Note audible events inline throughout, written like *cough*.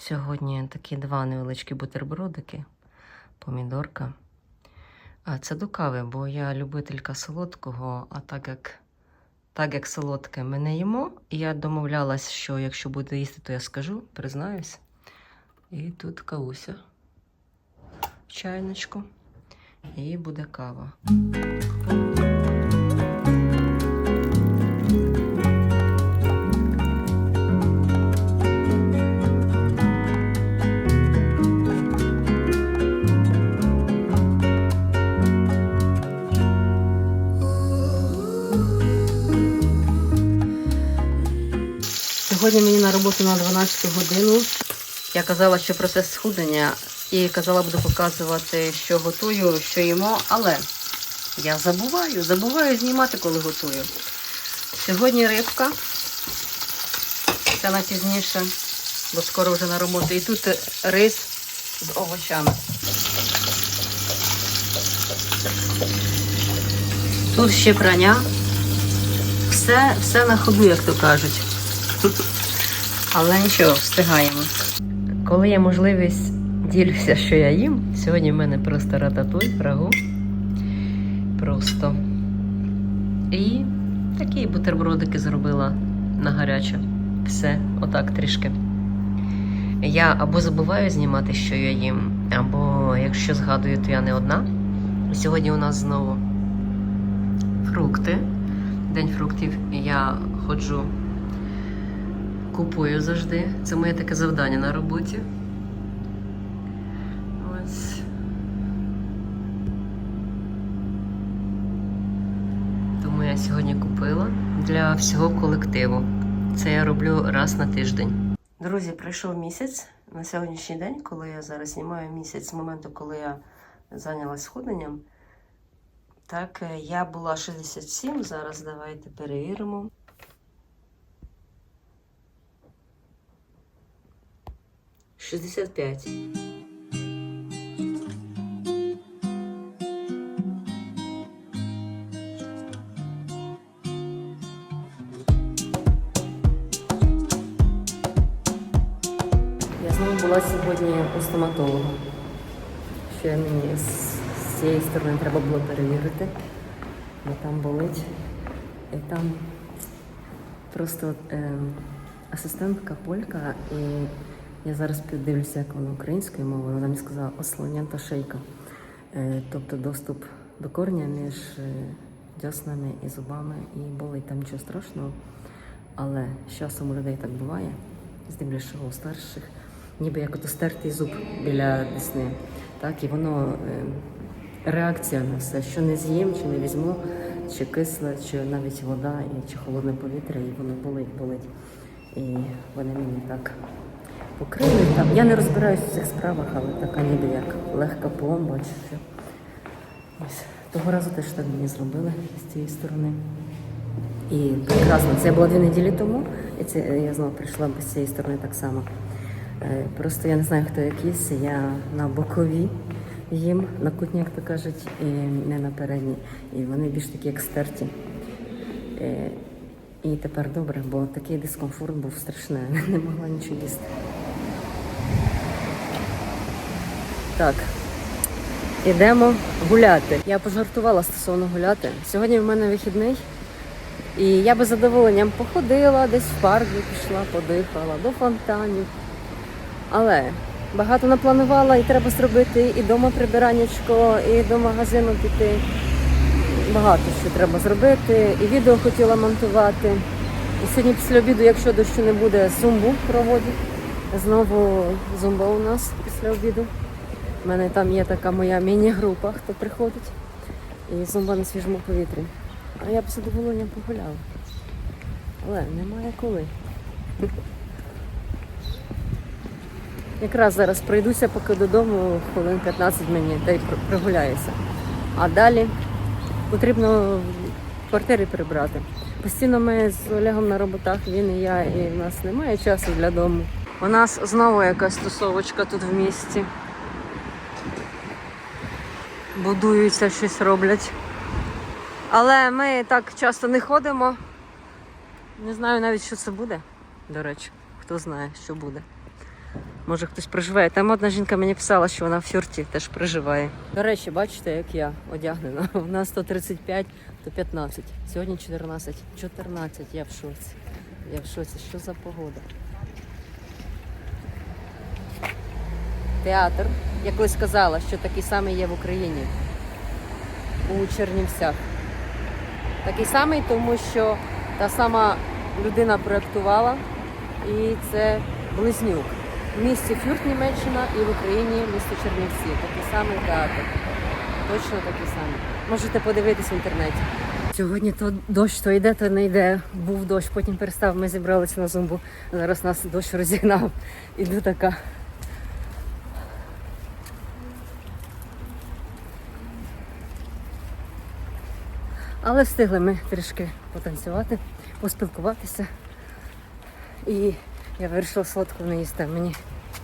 Сьогодні такі два невеличкі бутербродики, помідорка. А це до кави, бо я любителька солодкого, а так як, так як солодке ми не їмо, я домовлялась, що якщо буду їсти, то я скажу, признаюсь. І тут кавуся в чайничку. І буде кава. Сьогодні мені на роботу на 12 годину. Я казала, що процес схудення і казала, буду показувати, що готую, що їмо, але я забуваю, забуваю знімати, коли готую. Сьогодні рибка. Це на пізніше, бо скоро вже на роботу. І тут рис з овочами. Тут ще прання. Все, все на ходу, як то кажуть. Але нічого, встигаємо. Коли є можливість, ділюся, що я їм. Сьогодні в мене просто рататуй, рагу. Просто. І такі бутербродики зробила на гаряче. Все, отак трішки. Я або забуваю знімати, що я їм, або якщо згадую, то я не одна. Сьогодні у нас знову фрукти. День фруктів. Я ходжу Купую завжди. Це моє таке завдання на роботі. Тому я сьогодні купила для всього колективу. Це я роблю раз на тиждень. Друзі, пройшов місяць на сьогоднішній день, коли я зараз знімаю місяць з моменту, коли я зайнялась сходенням. Так, е, я була 67, зараз давайте перевіримо. Шістдесят п'ять. Я знову була сьогодні у стоматолога. Ще мені з, з цієї сторони треба було перевірити, бо там болить. І там просто е, асистентка полька, і я зараз піддивлюся, як вона українською мовою. Вона мені сказала ослонянта шейка. Е, тобто доступ до корня між е, дьоснами і зубами, і болить там нічого страшного. Але з часом у людей так буває, здебільшого у старших, ніби як ото стертий зуб біля десни. Так, і воно е, реакція на все, що не з'їм, чи не візьму, чи кисле, чи навіть вода, чи холодне повітря, і воно болить, болить. І вони мені так покрили. Там. Я не розбираюся в цих справах, але така ніби як легка пломба. Того разу теж так мені зробили з цієї сторони. І прекрасно. Це було дві неділі тому, і це е, я знову прийшла з цієї сторони так само. Е, Просто я не знаю, хто якийсь, я на бокові їм, на кутні, як то кажуть, і не на передній. І вони більш такі як стерті. Е, І тепер добре, бо такий дискомфорт був страшний, *laughs* не могла нічого їсти. Так, ідемо гуляти. Я пожартувала стосовно гуляти. Сьогодні в мене вихідний. І я би задоволенням походила, десь в парк пішла, подихала, до фонтанів. Але багато напланувала і треба зробити і дома прибираннячко, і до магазину піти. Багато що треба зробити. І відео хотіла монтувати. І сьогодні після обіду, якщо дощу не буде, зумбу проводять. Знову зумба у нас після обіду. У мене там є така моя міні-група, хто приходить. І зумба на свіжому повітрі. А я б задоволенням погуляла. Але немає коли. Якраз зараз пройдуся поки додому, хвилин 15 мені, та й прогуляюся. А далі потрібно в квартирі прибрати. Постійно ми з Олегом на роботах, він і я, і в нас немає часу для дому. У нас знову якась тусовочка тут в місті. Будуються, щось роблять. Але ми так часто не ходимо. Не знаю навіть, що це буде. До речі, хто знає, що буде. Може хтось проживає. Там одна жінка мені писала, що вона в фюрті теж проживає. До речі, бачите, як я одягнена. *laughs* У нас то 35, то 15. Сьогодні 14. 14, я в шоці. Я в шоці. Що за погода? Театр. Я колись казала, що такий самий є в Україні. У Чернівцях. Такий самий, тому що та сама людина проєктувала, і це близнюк. В місті Фюрт, Німеччина і в Україні місто Чернівці. Такий самий театр. Точно такий самий. Можете подивитись в інтернеті. Сьогодні то дощ то йде, то не йде. Був дощ, потім перестав. Ми зібралися на зумбу. Зараз нас дощ розігнав. Іду така. Але встигли ми трішки потанцювати, поспілкуватися. І я вирішила сладку не їсти, мені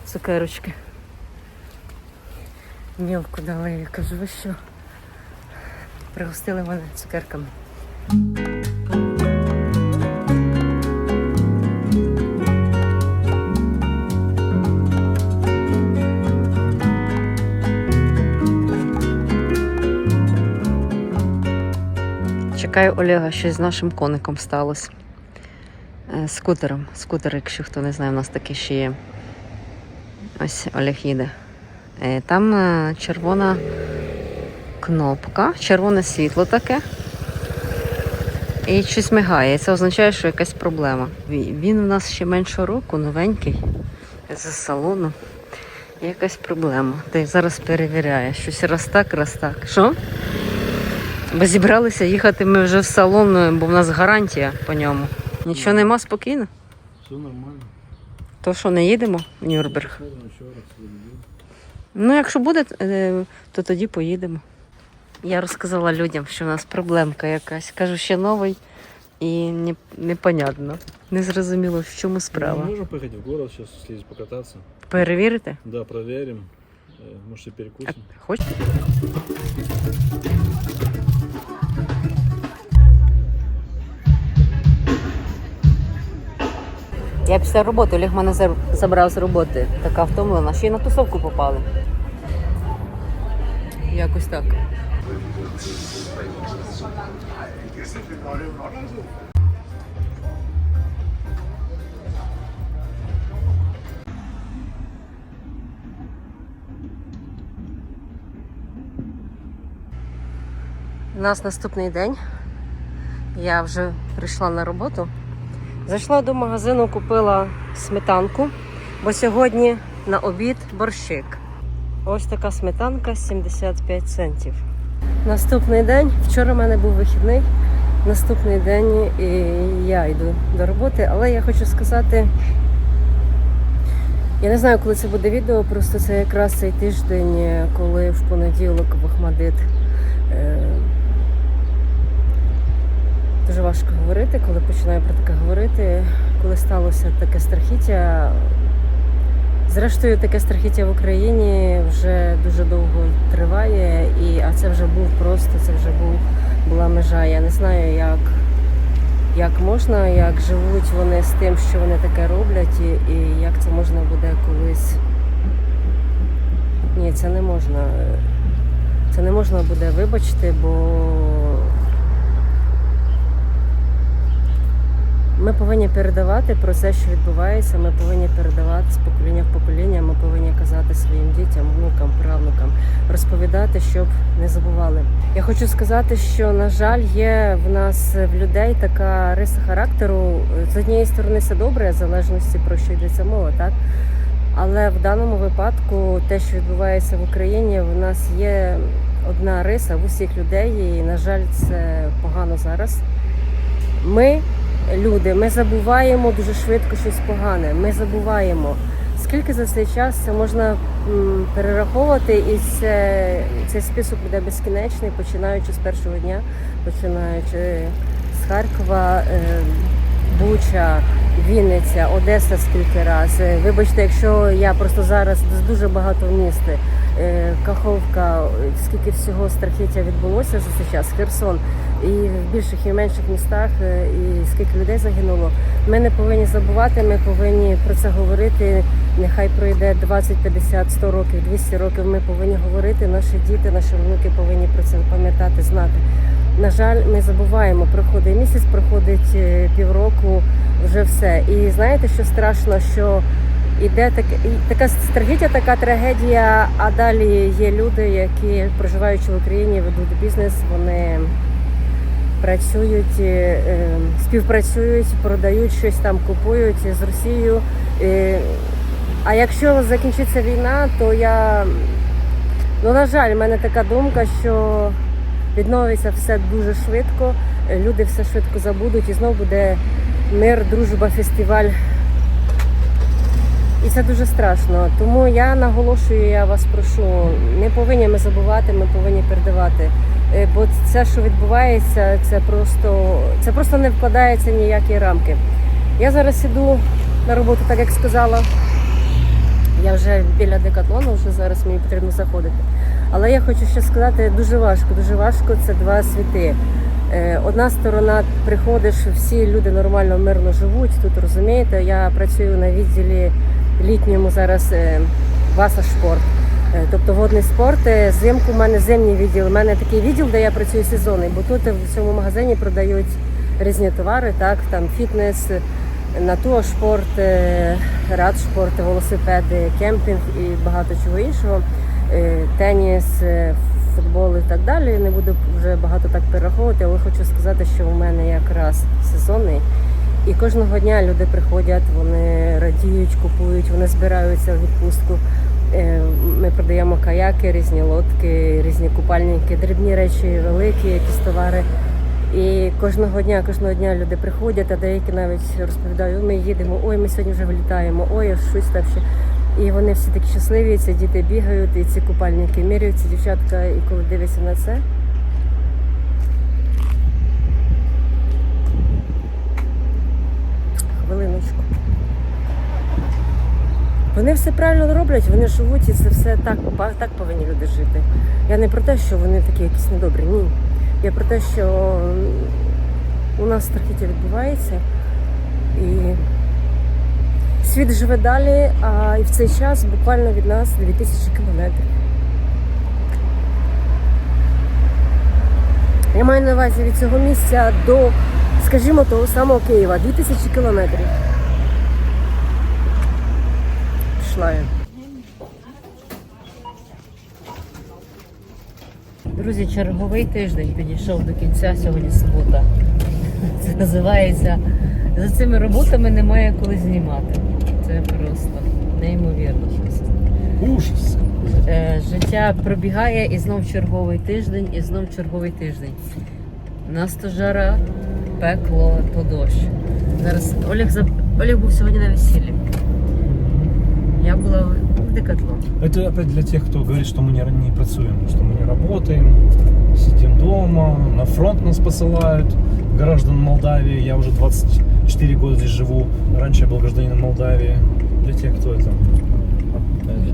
цукерочки. Мілку дали, я кажу, ви що? Пригостили мене цукерками. Чекаю Олега, щось з нашим коником сталося. Е, Скутером. Скутер, якщо хто не знає, у нас таке ще є. Ось Олег їде. Е, Там е, червона кнопка, червоне світло таке. І щось мигає. Це означає, що якась проблема. Він у нас ще меншого року, новенький, з салону. Якась проблема. Та зараз перевіряє. Щось раз так, раз так. Що? Бо зібралися їхати ми вже в салон, бо в нас гарантія по ньому. Нічого нема спокійно. Все нормально. То що не їдемо в Нюрнберг? Ходимо ще раз відбив. Ну, якщо буде, е, то тоді поїдемо. Я розказала людям, що в нас проблемка якась. Кажу, ще новий і не, непонятно. Не зрозуміло, в чому Мы справа. можем поехать в город сейчас съездить покататься? Перевірите? Да, проверим. Э, Может, и А, перекусим. Хочете? Я після роботи, Олег мене забрав з роботи. Така втомлена. Ще й на тусовку попали. Якось так. У нас наступний день. Я вже прийшла на роботу. Зайшла до магазину, купила сметанку, бо сьогодні на обід борщик. Ось така сметанка 75 центів. Наступний день, вчора в мене був вихідний. Наступний день і я йду до роботи, але я хочу сказати, я не знаю, коли це буде відео, просто це якраз цей тиждень, коли в понеділок в Ахмадит. Дуже важко говорити, коли починаю про таке говорити, коли сталося таке страхіття. Зрештою, таке страхіття в Україні вже дуже довго триває, і, а це вже був просто, це вже був, була межа. Я не знаю, як, як можна, як живуть вони з тим, що вони таке роблять, і, і як це можна буде колись. Ні, це не можна. Це не можна буде вибачити, бо Ми повинні передавати про це, що відбувається. Ми повинні передавати з покоління в покоління. Ми повинні казати своїм дітям, внукам, правнукам, розповідати, щоб не забували. Я хочу сказати, що на жаль, є в нас в людей така риса характеру. З однієї сторони, це добре, в залежності про що йдеться мова, так. Але в даному випадку те, що відбувається в Україні, в нас є одна риса в усіх людей, і на жаль, це погано зараз. Ми люди, ми забуваємо дуже швидко щось погане. Ми забуваємо. Скільки за цей час це можна перераховувати, і це, цей список буде безкінечний, починаючи з першого дня, починаючи з Харкова, е, Буча, Вінниця, Одеса скільки раз. Е, Вибачте, якщо я просто зараз дуже багато міст е, Каховка, е, скільки всього страхіття відбулося за цей час, Херсон, і в більших і менших містах, е, і скільки людей загинуло. Ми не повинні забувати, ми повинні про це говорити. Нехай пройде 20, 50, 100 років, 200 років. Ми повинні говорити. Наші діти, наші внуки повинні про це пам'ятати, знати. На жаль, ми забуваємо. Проходить місяць, проходить е, півроку, вже все. І знаєте, що страшно, що іде так, така страхіття, така трагедія. А далі є люди, які проживаючи в Україні, ведуть бізнес. Вони працюють, е, е, співпрацюють, продають щось там, купують з Росією. Е, А якщо закінчиться війна, то я ну на жаль, в мене така думка, що відновиться все дуже швидко, е, люди все швидко забудуть і знову буде мир, дружба, фестиваль. І це дуже страшно. Тому я наголошую, я вас прошу, не повинні ми забувати, ми повинні передавати. Е, Бо це, що відбувається, це просто, це просто не вкладається в ніякі рамки. Я зараз іду на роботу, так як сказала. Я вже біля декатлону, вже зараз мені потрібно заходити. Але я хочу ще сказати, дуже важко, дуже важко. Це два світи. Е, Одна сторона приходиш, всі люди нормально, мирно живуть. Тут розумієте, я працюю на відділі літньому зараз е, Васашпорт. Е, Тобто водний спорт. Е, Взимку в мене зимній відділ. У мене такий відділ, де я працюю сезонний, бо тут в цьому магазині продають різні товари, так, там фітнес, натуршпорт, радшпорт, велосипеди, кемпінг і багато чого іншого. Теніс, футбол і так далі. Не буду вже багато так перераховувати, але хочу сказати, що у мене якраз сезонний. І кожного дня люди приходять, вони радіють, купують, вони збираються в відпустку. Е, Ми продаємо каяки, різні лодки, різні купальники, дрібні речі, великі, якісь товари. І кожного дня, кожного дня люди приходять, а деякі навіть розповідають, ми їдемо, ой, ми сьогодні вже вилітаємо, ой, щось там ще. І вони всі такі щасливі, ці діти бігають, і ці купальники міряють, ці дівчатка, і коли дивишся на це. Хвилиночку. Вони все правильно роблять, вони живуть і це все так, так повинні люди жити. Я не про те, що вони такі якісь недобрі, ні. Я про те, що у нас страхіття відбувається і світ живе далі, а і в цей час буквально від нас 2000 кілометрів. Я маю на увазі від цього місця до, скажімо, того самого Києва 2000 кілометрів. Я. Друзі, черговий тиждень підійшов до кінця, сьогодні субота. *laughs* Це називається за цими роботами немає коли знімати. Це просто неймовірно щось. Ужас. Е, Життя пробігає і знов черговий тиждень, і знов черговий тиждень. У нас то жара, пекло, то дощ. Зараз Олег, Олег був сьогодні на весіллі. Я була в декатлон. Это опять для тех, кто говорит, что мы не, не працуем, что мы не работаем, сидим дома, на фронт нас посылают, граждан Молдавии. Я уже 24 года здесь живу, раньше я был гражданином Молдавии. Для тех, кто это...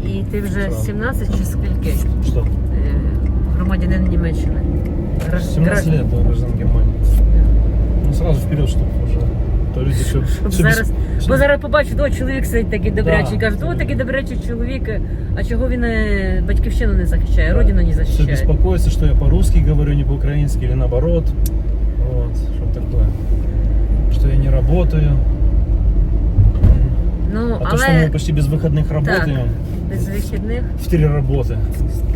І ти вже Що? 17 чи скільки? Что? Е, Громадянин Німеччини. Гра- 17 гра- лет был гражданин Германии. Ну сразу вперед, чтобы уже... То люди все... Щоб зараз, бо зараз побачать, о, чоловік сидить такий добрячий, Да. кажуть, о, такий добрячий чоловік, а чого він е, батьківщину не захищає, родину не Все захищає. беспокоятся, что я по-русски говорю, не по-украински или наоборот. Вот, что такое. Что я не работаю. Ну, А то, что мы але почти без выходных работаем, без вихідних, в три работы.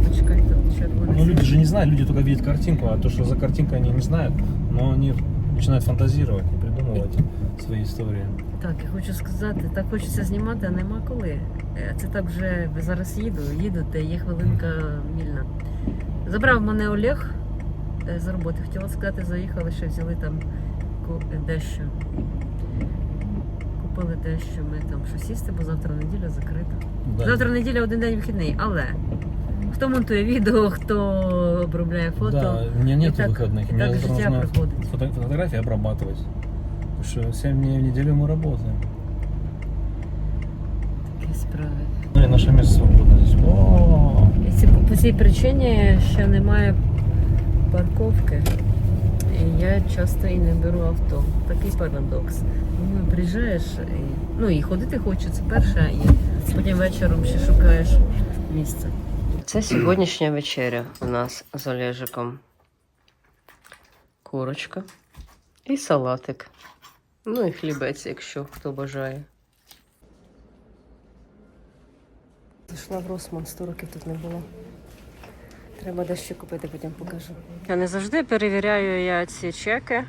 почекай, тут червоне. Ну, люди же не знают, люди только видят картинку, а то, что за картинкой они не знают, но они начинают фантазировать и придумывать свои истории. Так, я хочу сказати, так хочеться знімати, а нема коли. Е, Це так вже зараз їду, їду, та є хвилинка вільна. Забрав мене Олег е, з роботи. Хотіла сказати, заїхали, ще взяли там ку- е, дещо. Купили дещо, ми там щось їсти, бо завтра неділя закрита. Да. Завтра неділя один день вихідний, але хто монтує відео, хто обробляє фото. Да, у меня нет і так, выходных. І Мне так завтра життя нужно проходить. фото- фотографии обрабатывать. Потому что 7 дней в неделю мы работаем. Ну и наше место свободно здесь. О, І ці По цій причині ще немає парковки. І я часто і не беру авто. Такий парадокс. Ну, приїжджаєш, і, ну і ходити хочеться перше, і потім вечором ще шукаєш місце. Це сьогоднішня вечеря у нас з Олежиком. Курочка і салатик. Ну і хлібець, якщо хто бажає. Зайшла в Росман, 100 років тут не було. Треба дещо купити, потім покажу. Я не завжди перевіряю я ці чеки.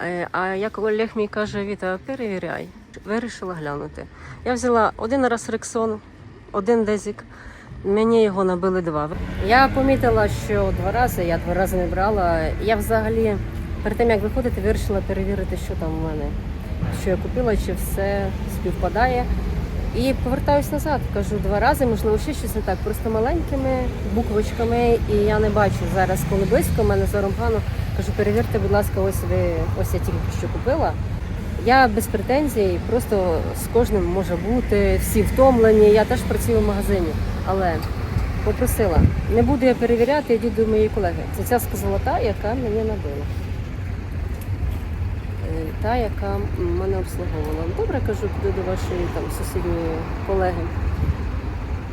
Е, А як Олег мій каже, Віта, перевіряй. Вирішила глянути. Я взяла один раз Рексон, один дезік. Мені його набили два. Я помітила, що два рази, я два рази не брала. Я взагалі перед тим як виходити, вирішила перевірити, що там у мене, що я купила, чи все співпадає. І повертаюсь назад. Кажу два рази, можливо, ще щось не так. Просто маленькими буквочками, і я не бачу зараз, коли близько, в мене зором погано. Кажу, перевірте, будь ласка, ось ви ось я тільки що купила. Я без претензій, просто з кожним може бути, всі втомлені. Я теж працюю в магазині, але попросила, не буду я перевіряти, йду до моєї колеги. Це ця сказала та, яка мені набила. Та, яка мене обслуговувала. Добре, кажу, піду до вашої там сусідньої колеги.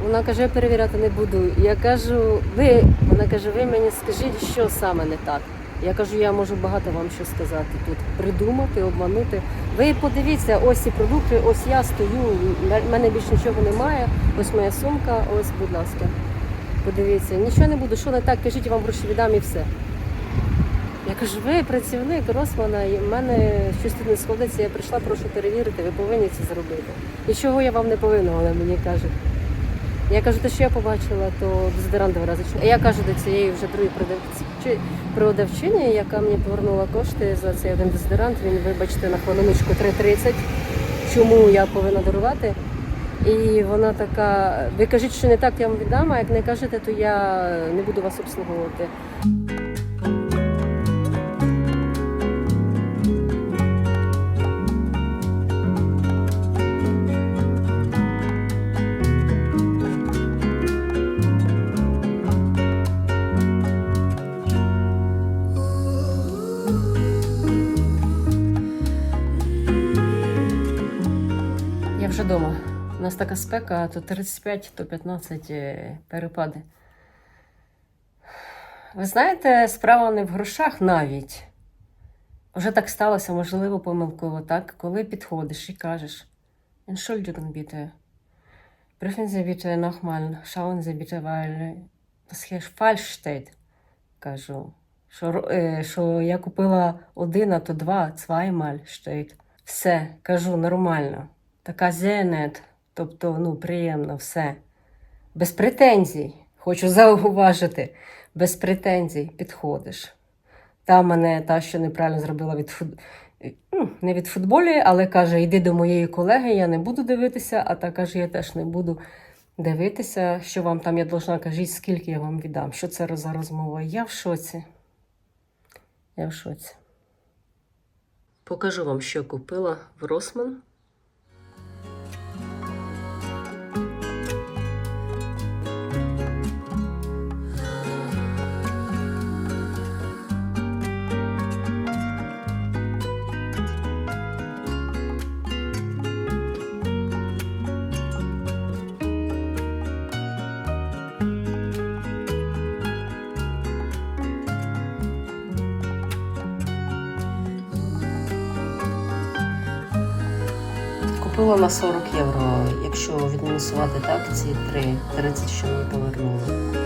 Вона каже, я перевіряти не буду. Я кажу, ви, вона каже, ви мені скажіть, що саме не так. Я кажу, я можу багато вам що сказати тут. Придумати, обманути. Ви подивіться, ось ці продукти, ось я стою, в мене більше нічого немає. Ось моя сумка, ось, будь ласка. Подивіться, нічого не буду, що не так, кажіть, я вам гроші віддам і все. Кажу, ви працівник Росмана, і в мене щось тут не сходиться, я прийшла, прошу перевірити, ви повинні це зробити. Нічого я вам не повинна, вона мені каже. Я кажу, те, що я побачила, то дезодорант два рази. Я кажу до цієї вже другої продавчині, яка мені повернула кошти за цей один дезодорант. Він, вибачте, на хвилиночку 3,30. Чому я повинна дарувати? І вона така: ви кажіть, що не так я вам віддам, а як не кажете, то я не буду вас обслуговувати. Нас така спека, то 35, то 15 е, перепади. Ви знаєте, справа не в грошах навіть. Вже так сталося, можливо, помилково, так? Коли підходиш і кажеш Entschuldigung bitte. Prüfen Sie bitte nochmal, schauen Sie bitte, weil das hier falsch steht. Кажу, що, е, що я купила один, а то два, zweimal steht. Все, кажу, нормально. Така зенет, тобто, ну, приємно, все. Без претензій, хочу зауважити, без претензій підходиш. Та мене та, що неправильно зробила від фут... ну, не від футболі, але каже, йди до моєї колеги, я не буду дивитися, а та каже, я теж не буду дивитися, що вам там я должна, кажіть, скільки я вам віддам. Що це за розмова? Я в шоці. Я в шоці. Покажу вам, що купила в Росман. Купила на 40 євро, якщо відмінусувати так, ці три 30, що ми повернули.